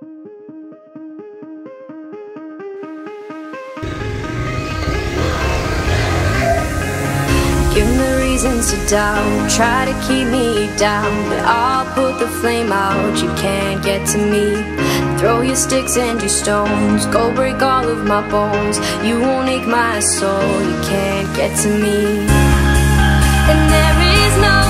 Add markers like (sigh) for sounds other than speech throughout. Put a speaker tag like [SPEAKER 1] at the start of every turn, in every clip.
[SPEAKER 1] Give me reasons to doubt, try to keep me down But I'll put the flame out, you can't get to me. Throw your sticks and your stones, go break all of my bones. You won't ache my soul, you can't get to me. And there is no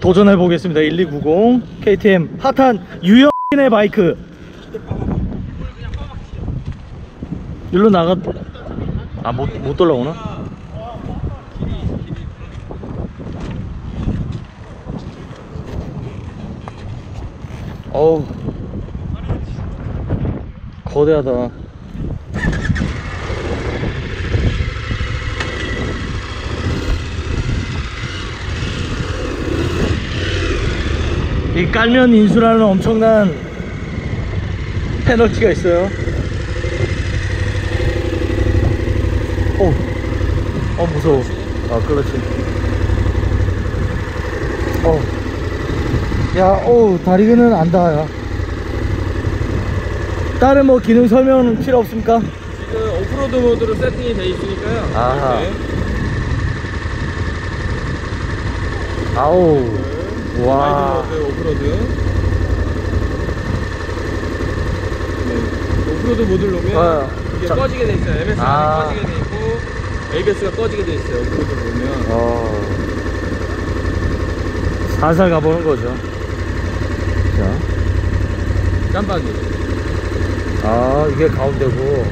[SPEAKER 2] 도전해 보겠습니다. 1290 KTM 핫한 유영의 바이크. 일로 나가. 아못 못 돌아오나? 어우. 거대하다 이 깔면 인수라는 엄청난 페널티가 있어요. 어, 어 무서워. 아 클러치. 어, 야, 어 다리는 안 닿아요. 다른 뭐 기능 설명은 필요 없습니까?
[SPEAKER 3] 지금 오프로드 모드로 세팅이 돼 있으니까요.
[SPEAKER 2] 아하.
[SPEAKER 3] 네.
[SPEAKER 2] 아우, 와,
[SPEAKER 3] 오프로드. 네. 오프로드 모드를 놓으면
[SPEAKER 2] 아,
[SPEAKER 3] 이게
[SPEAKER 2] 자-
[SPEAKER 3] 꺼지게 돼 있어요. MS가
[SPEAKER 2] 아.
[SPEAKER 3] 꺼지게 돼 있고 ABS가 꺼지게 돼 있어요. 오프로드 놓으면.
[SPEAKER 2] 어, 살살 가보는 거죠. 자.
[SPEAKER 3] 깜빡이.
[SPEAKER 2] 아 이게 가운데고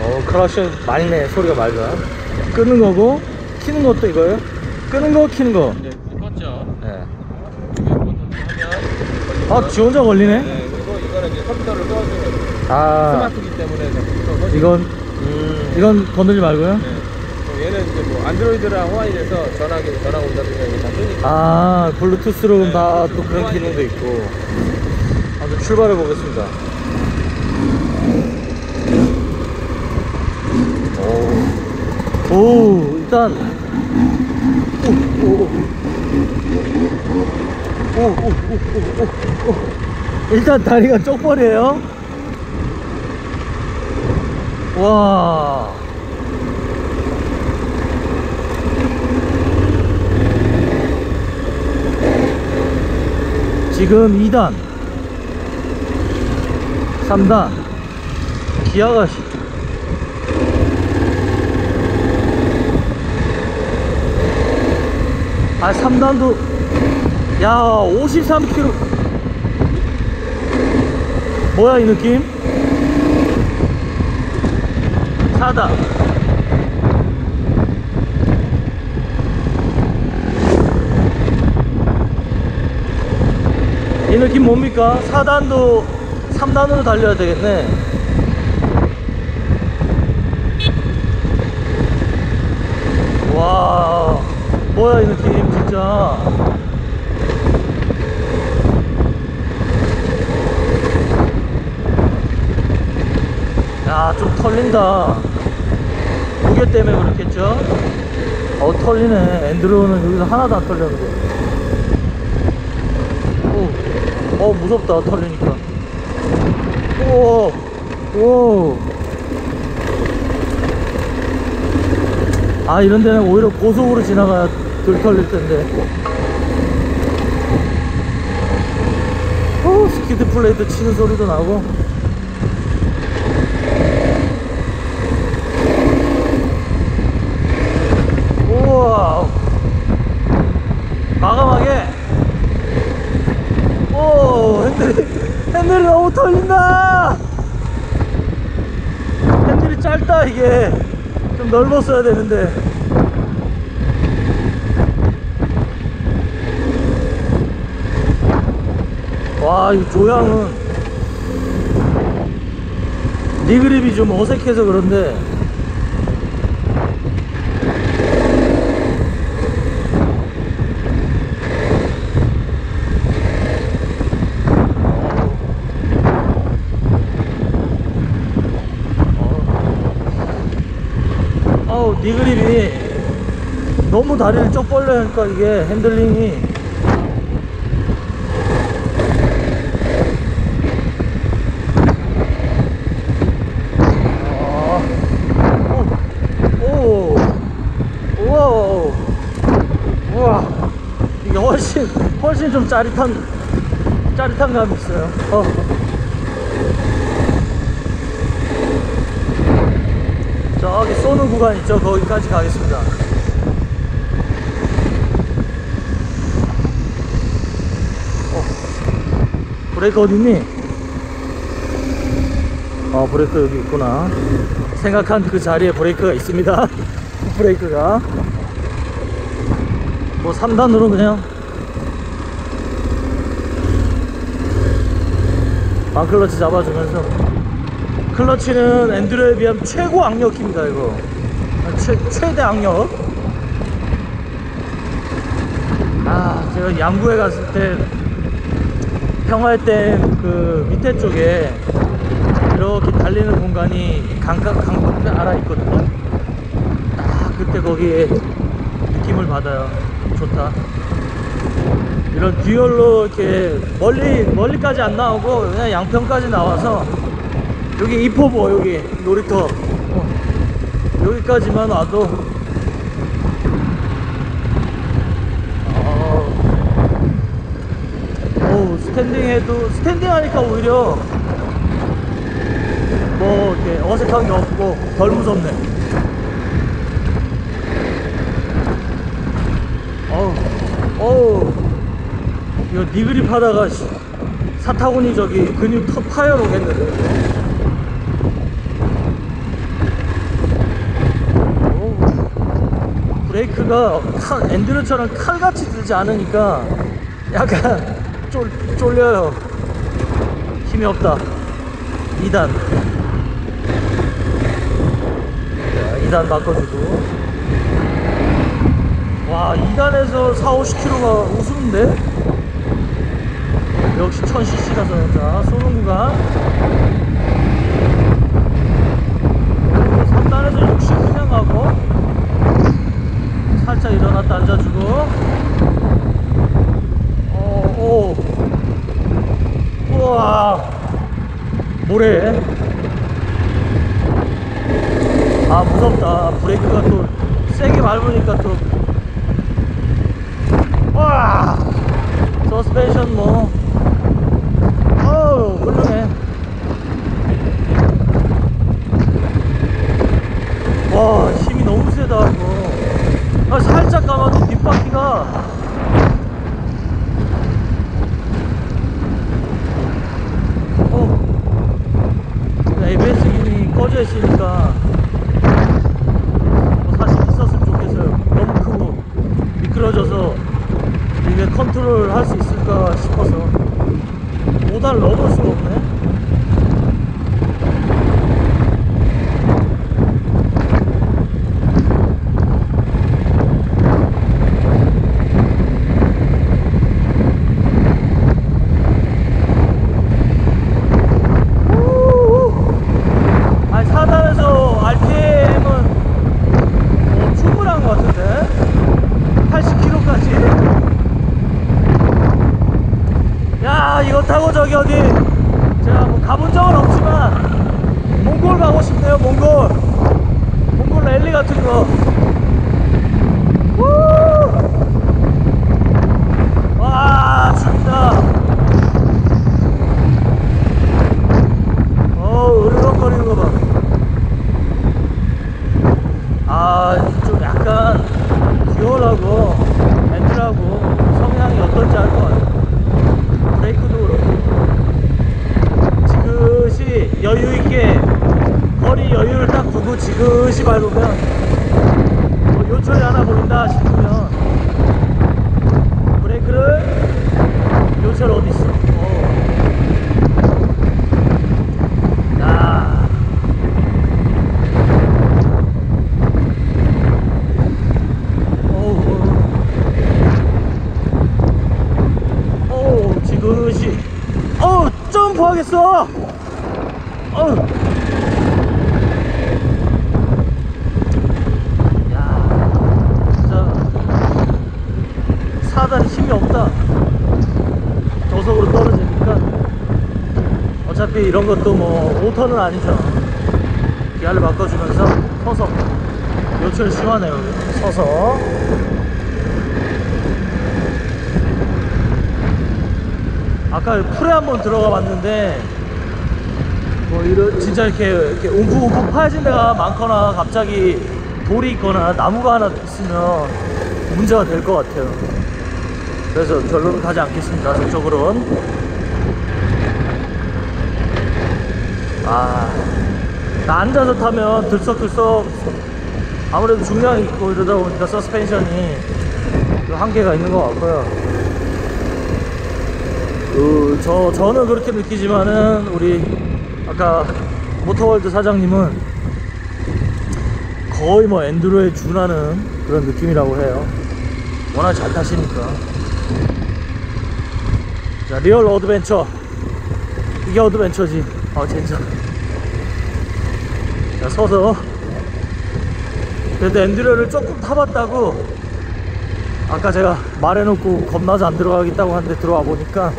[SPEAKER 2] 어 크러쉬 많이 내 소리가 맑아 끄는 거고 키는 것도 이거예요? 끄는 거 키는
[SPEAKER 3] 거이제 껐죠.
[SPEAKER 2] 네.
[SPEAKER 3] 하면
[SPEAKER 2] 아 지 혼자 걸리네?
[SPEAKER 3] 네, 그리고 이거는 이제 컴퓨터를 꺼주는
[SPEAKER 2] 아.
[SPEAKER 3] 스마트기 때문에 컴퓨터
[SPEAKER 2] 이건? 음, 이건 건들지 말고요?
[SPEAKER 3] 네. 또 얘는 이제 뭐 안드로이드랑 호환이 돼서 전화기 전화 온다든가 다 뜨니까.
[SPEAKER 2] 아 블루투스로
[SPEAKER 3] 네,
[SPEAKER 2] 다 또
[SPEAKER 3] 블루투스
[SPEAKER 2] 그런 기능도 있고. 아무튼 출발해 보겠습니다. 오, 오 일단. 오, 오, 오. 오, 오, 오, 오. 일단 다리가 쪽벌이에요 와 지금 2단 3단 기아가 시- 아 3단도 야 53km 뭐야 이 느낌? 4단 이 느낌 뭡니까? 4단도 3단으로 달려야 되겠네. 와 뭐야 이 느낌 진짜 야 좀 털린다. 무게 때문에 그렇겠죠? 어 털리네. 엔드로는 여기서 하나도 안 털렸는데 오, 어 무섭다. 털리니까. 오, 오. 아 이런 데는 오히려 고속으로 지나가야 덜 털릴 텐데. 오, 스키드 플레이트 치는 소리도 나고 이게 좀 넓었어야 되는데. 와 이 조향은 니 그립이 좀 어색해서 그런데 아우 니 그립이 너무 다리를 쩍 벌려 하니까 이게 핸들링이. 아, 훨씬 좀 짜릿한, 짜릿한 감이 있어요. 어. 쏘는 구간 있죠? 거기까지 가겠습니다. 어, 브레이크 어딨니? 어, 브레이크 여기 있구나. 생각한 그 자리에 브레이크가 있습니다. (laughs) 브레이크가. 뭐 3단으로 그냥 반클러치 잡아주면서 클러치는 엔드로에 비하면 최고 악력입니다 이거 아, 최, 최대 악력? 아 제가 양구에 갔을 때 평화댐 그 밑에 쪽에 이렇게 달리는 공간이 강가 강가 알아 있거든요. 딱 그때 거기에 느낌을 받아요. 좋다. 이런 듀얼로 이렇게 멀리 멀리까지 안 나오고 그냥 양평까지 나와서 여기 이포보 여기 놀이터. 어, 여기까지만 와도. 어, 오 스탠딩 해도 스탠딩 하니까 오히려 뭐 이렇게 어색한 게 없고 덜 무섭네. 어우 어우. 이거 니그립 하다가 씨, 사타구니 저기 근육 터 파열 오겠는데 오, 브레이크가 칼, 엔드로처럼 칼같이 들지 않으니까 약간 쫄, 쫄려요. 힘이 없다. 2단. 2단 바꿔주고. 와 2단에서 4, 50km가 우스운데? 역시 1000cc라서 자 쏘는 구간 그리고 3단에서 60 그냥 가고 일어났다 앉아주고. 어, 오. 우와. 모래? 아 무섭다. 브레이크가 또 세게 밟으니까 또. 와! 서스펜션 뭐. 어우 훌륭해. 와 힘이 너무 세다 아, 살짝 감아도 뒷바퀴가. 어. ABS 기능이 꺼져 있으니까 뭐 사실 있었으면 좋겠어요. 너무 크고 미끄러져서 이게 컨트롤 할 수 있을까 싶어서 5단 넣어볼 수가 없네 우우. 아니 4단에서 RPM은 뭐 충분한 것 같은데 80km까지 야 이거 타고 저기 어디 제가 뭐 가본 적은 없지만 몽골 가고 싶네요 몽골 몽골 랠리 같은 거 우! 와 진짜 어 으르렁거리는 거봐 아, 좀 약간 듀얼하고 엔트하고 성향이 어떨지 알 것 같아요. 브레이크도 그렇고. 지그시 여유있게 머리 여유를 딱 두고 지그시 밟으면 뭐 요철이 하나 보인다 싶으면 브레이크를 요철 어디 있어? 어. 야. 어우, 어우, 지그시. 어우, 점프하겠어! 어우. 야, 진짜. 사다리 힘이 없다. 떨어지니까. 어차피 이런 것도 뭐 5턴은 아니죠. 기아를 바꿔주면서 서서 요철 시원해요. 서서. 아까 풀에 한번 들어가 봤는데 뭐 이런 진짜 이렇게 이렇게 움푹움푹 파여진 데가 많거나 갑자기 돌이 있거나 나무가 하나 있으면 문제가 될 것 같아요. 그래서 별로는 가지 않겠습니다. 저쪽으로는. 아, 나 앉아서 타면 들썩들썩 아무래도 중량이 있고 이러다 보니까 서스펜션이 그 한계가 있는 것 같고요. 그, 저, 저는 그렇게 느끼지만은, 우리, 아까, 모터월드 사장님은 거의 뭐 엔드로에 준하는 그런 느낌이라고 해요. 워낙 잘 타시니까. 자, 리얼 어드벤처. 이게 어드벤처지. 아, 진짜. 자, 서서. 그래도 엔드로를 조금 타봤다고 아까 제가 말해놓고 겁나서 안 들어가겠다고 하는데 들어와 보니까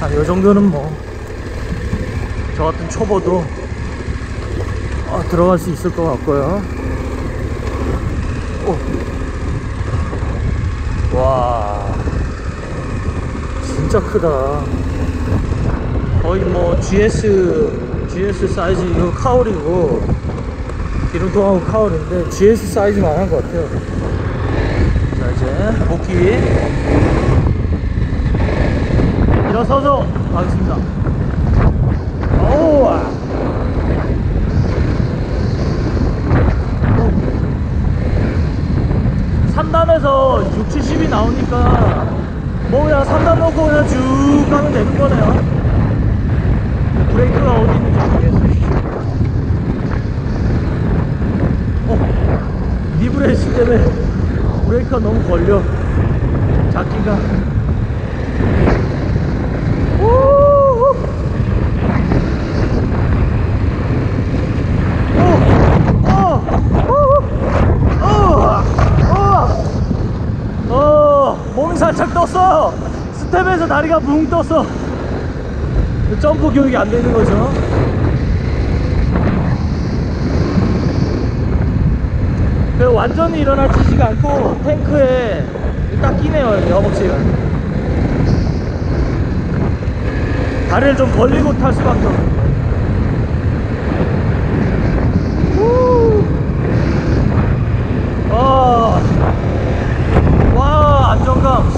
[SPEAKER 2] 한 요 정도는 뭐 저 같은 초보도 어, 들어갈 수 있을 것 같고요. 오. 와, 진짜 크다. 거의 뭐 GS GS 사이즈 이거 카울이고 기름통하고 카울인데 GS 사이즈만 한 것 같아요. 자 이제 복귀 일어서서 가겠습니다. 오우. 3단에서 6, 70이 나오니까 뭐 그냥 3단 놓고 그냥 쭉 가면 되는 거네요. 브레이크가 어디 있는지 모르겠어요. 어, 니브레이스 때문에 브레이크가 너무 걸려. 잡기가. 우후. 어, 어, 어, 어, 어, 몸이 살짝 떴어. 스텝에서 다리가 붕 떴어. 점프 교육이 안 되는 거죠. 그 완전히 일어나지지가 않고 탱크에 딱 끼네요 허벅지가 다리를 좀 벌리고 탈 수밖에. 아. 와 안정감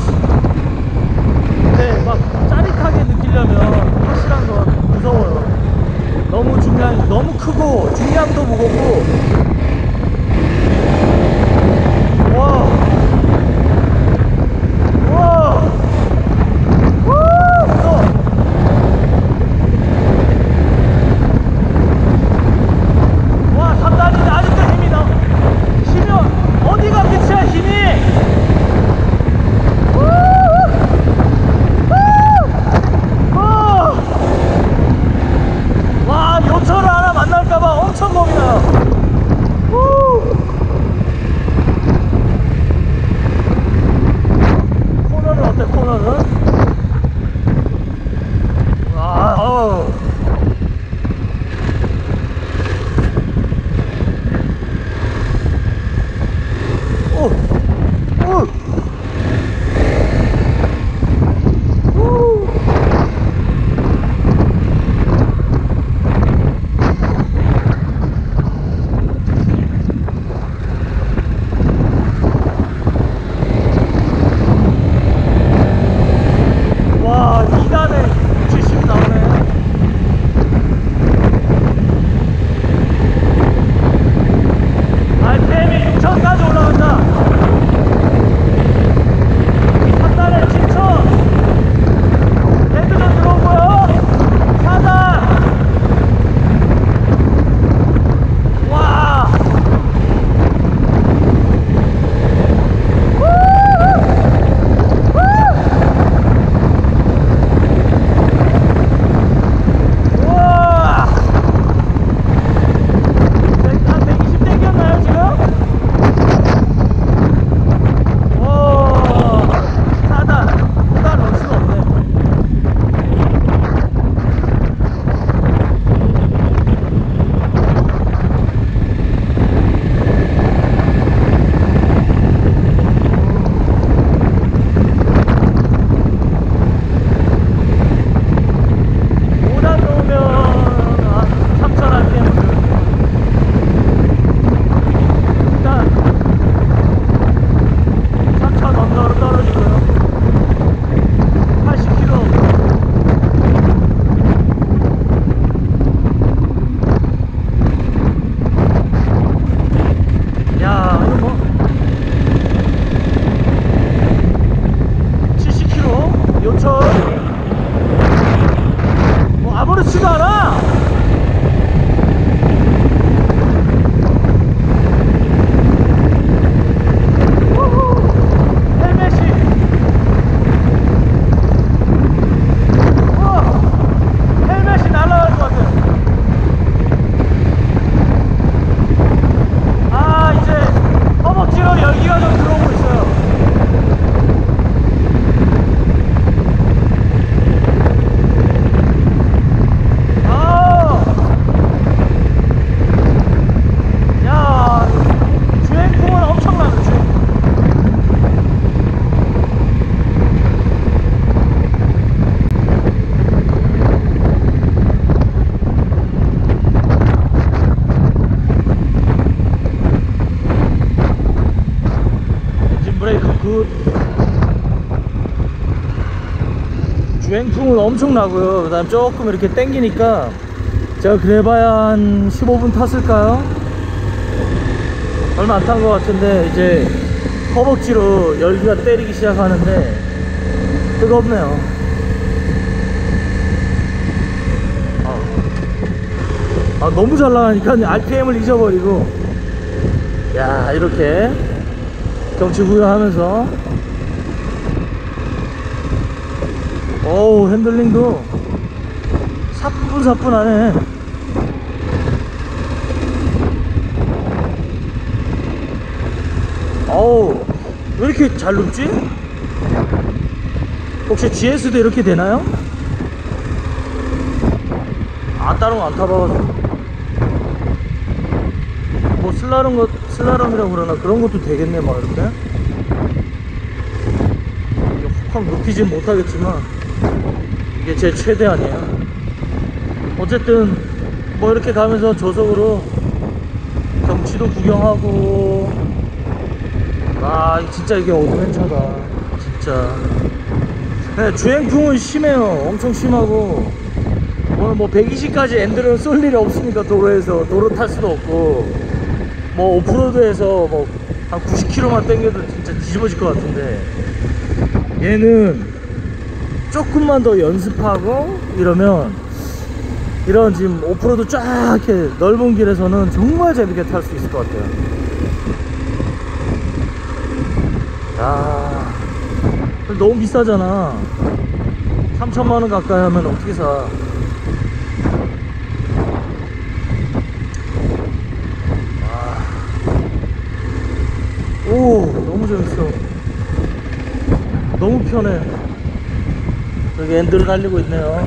[SPEAKER 2] 근데 막 짜릿하게 느끼려면 확실한 건 무서워요. 너무 중량이 너무 크고 중량도 무겁고 엄청 나고요. 그 다음 조금 이렇게 땡기니까 제가 그래봐야 한 15분 탔을까요? 얼마 안 탄 것 같은데 이제 허벅지로 열기가 때리기 시작하는데 뜨겁네요. 아, 아, 너무 잘 나가니까 RPM을 잊어버리고. 야 이렇게 경치 구경하면서 어우 핸들링도 사뿐사뿐하네 어우 왜 이렇게 잘 눕지? 혹시 GS도 이렇게 되나요? 아거안 타봐가지고 뭐 슬라름 거 슬라름이라고 그러나 그런 것도 되겠네 막 이렇게 이게 확 높이진 못하겠지만 이게 제 최대한이에요. 어쨌든 뭐 이렇게 가면서 저속으로 경치도 구경하고. 아 진짜 이게 어드벤처다. 진짜. 네, 주행풍은 심해요. 엄청 심하고. 오늘 뭐 120까지 엔드를 쏠 일이 없으니까 도로에서 도로 탈 수도 없고. 뭐 오프로드에서 뭐 한 90km만 땡겨도 진짜 뒤집어질 것 같은데. 얘는 조금만 더 연습하고 이러면 이런 지금 오프로드 쫙 이렇게 넓은 길에서는 정말 재밌게 탈 수 있을 것 같아요. 야 너무 비싸잖아. 3천만원 가까이 하면 어떻게 사? 오 너무 재밌어. 너무 편해 여기 엔드를 달리고 있네요.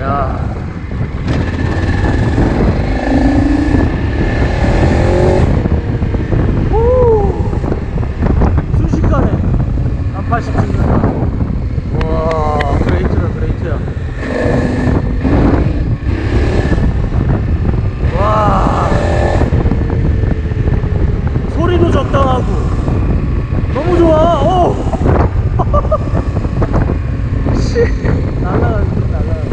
[SPEAKER 2] 야. 오. 순식간에 한 80 찍는다 와 그레이트다 그레이트야 와 소리도 적당하고 너무 좋아 오 씨, 날라가지 날라가지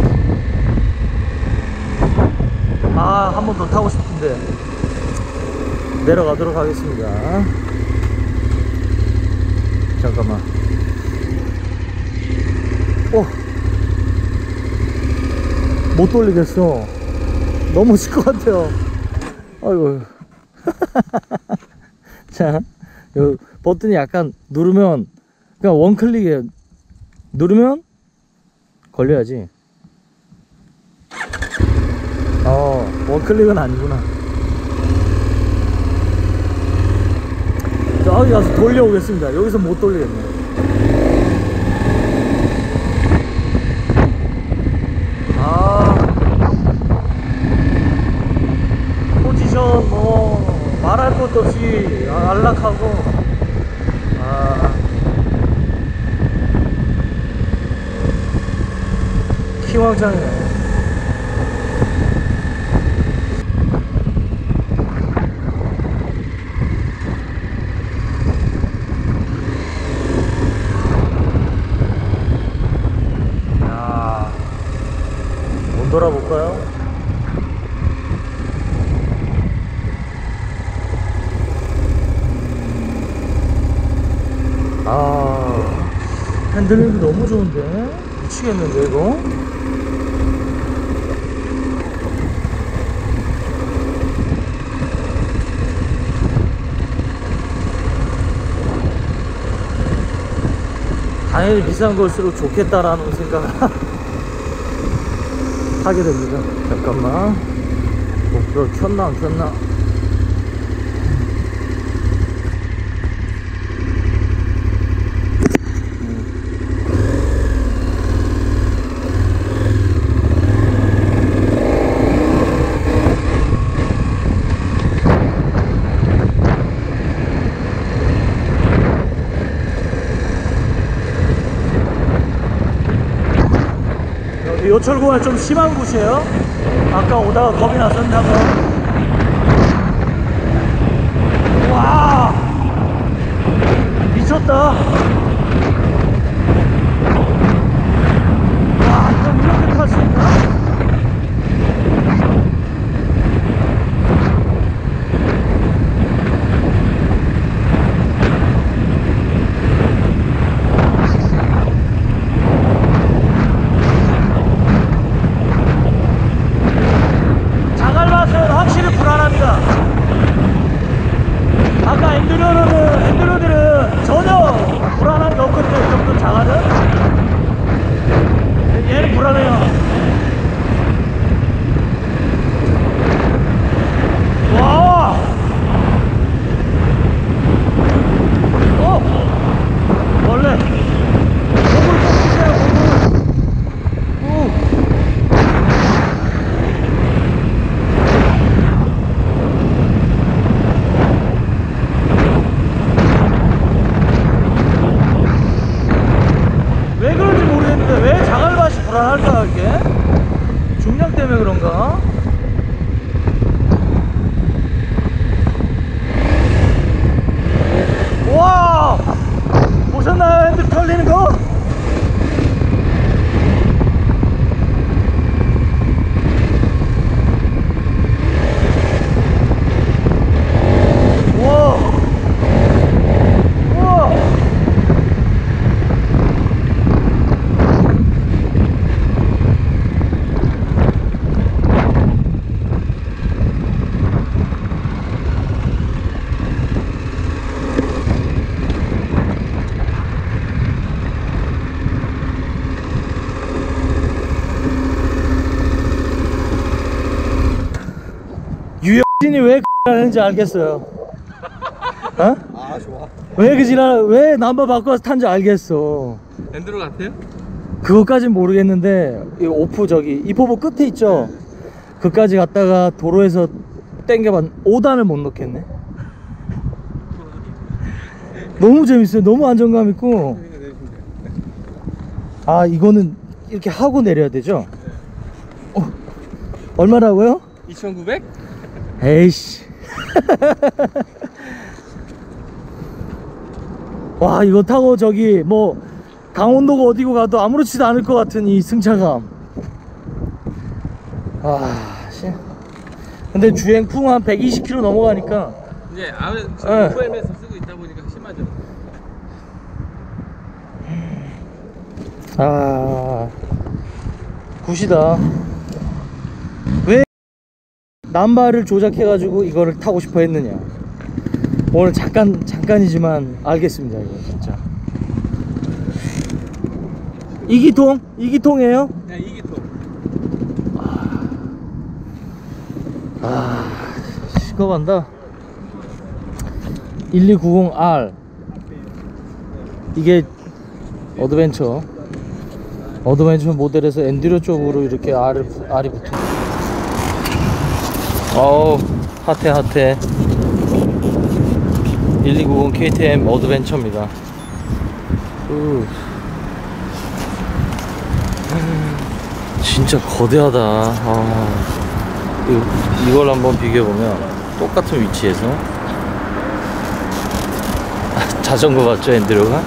[SPEAKER 2] 아한 번 더 타고 싶은데 내려 가도록 하겠습니다 잠깐만 오. 못 돌리겠어 넘어질 것 같아요 아이고 (laughs) 자, 요 버튼이 약간 누르면 그냥 원클릭이에요. 누르면 걸려야지. 어, 원클릭은 아니구나. 저기 가서 돌려오겠습니다. 여기서 못 돌리겠네. 아, 포지션 뭐 말할 것도 없이 안락하고 아 키왕짱이네 야, 못 돌아볼까요? 아 핸 들링도 너무 좋은데? 미치겠는데 이거? 당연히 비싼 걸수록 좋겠다라는 생각을 (laughs) 하게 됩니다. 잠깐만. 목표 켰나 안 켰나 여기 요철구가 좀 심한 곳이에요. 아까 오다가 겁이 한번. 와! 미쳤다. 아까 엔드로는 엔드로들은 전혀 불안한 게 없거든요. 좀더 작아는. 얘는 불안해요. 와! 어! 원래 목을 꼭 주세요, 목을. 오! 왜 그런지 모르겠는데 왜 자갈밭이 불안할까 이게? 중량 때문에 그런가? 와 보셨나요 핸들 털리는 거? 와 우와 유혁진이 왜 하는지 알겠어요. 어?
[SPEAKER 3] 아 좋아
[SPEAKER 2] 왜그 지랄 왜 남바 바꿔서 탄지 알겠어.
[SPEAKER 3] 엔드로 같아요?
[SPEAKER 2] 그것까진 모르겠는데 이 오프 저기 이포보 끝에 있죠. 그까지 갔다가 도로에서 땡겨봤 5단을 못 넣겠네. 너무 재밌어요. 너무 안정감 있고. 아 이거는 이렇게 하고 내려야 되죠? 어, 얼마라고요?
[SPEAKER 3] 2,900?
[SPEAKER 2] 에이씨. (laughs) 와, 이거 타고 저기 뭐 강원도가 어디고 가도 아무렇지도 않을 것 같은 이 승차감. 아, 씨. 근데 주행풍 한 120km 넘어가니까
[SPEAKER 3] 이제 아무래도
[SPEAKER 2] 네.
[SPEAKER 3] FM에서 쓰고 있다 보니까 심하죠
[SPEAKER 2] 아, 굿이다. 왜 남바를 조작해가지고 이거를 타고 싶어 했느냐. 오늘 잠깐, 잠깐이지만 알겠습니다, 이거 진짜. 이기통? 이기통이에요?
[SPEAKER 3] 그냥 이기통
[SPEAKER 2] 아, 시커반다. 1290R. 이게 어드벤처. 어드벤처 모델에서 엔듀로 쪽으로 이렇게 R을, 부- R이 붙은. 어우, 핫해, 핫해. 1290 KTM 어드벤처입니다. 으. 진짜 거대하다. 아. 이- 이걸 한번 비교해보면 똑같은 위치에서 아, 자전거 같죠 엔드로가?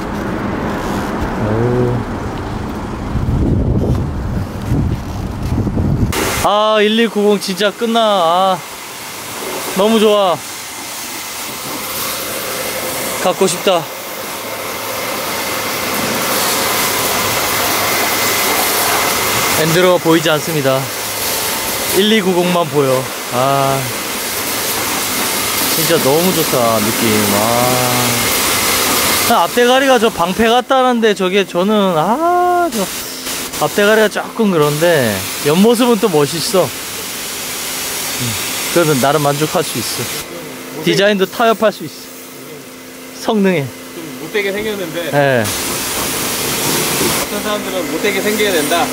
[SPEAKER 2] 어우. 아1290 진짜 끝나 아, 너무 좋아 갖고 싶다 엔드로가 보이지 않습니다 1290만 보여. 아. 진짜 너무 좋다, 느낌. 아. 앞대가리가 저 방패 같다는데 저게 저는, 아, 저 앞대가리가 조금 그런데 옆모습은 또 멋있어. 음, 그거는 나름 만족할 수 있어. 디자인도 타협할 수 있어. 성능에.
[SPEAKER 3] 좀 못되게 생겼는데
[SPEAKER 2] 예.
[SPEAKER 3] 어떤 사람들은 못되게 생겨야 된다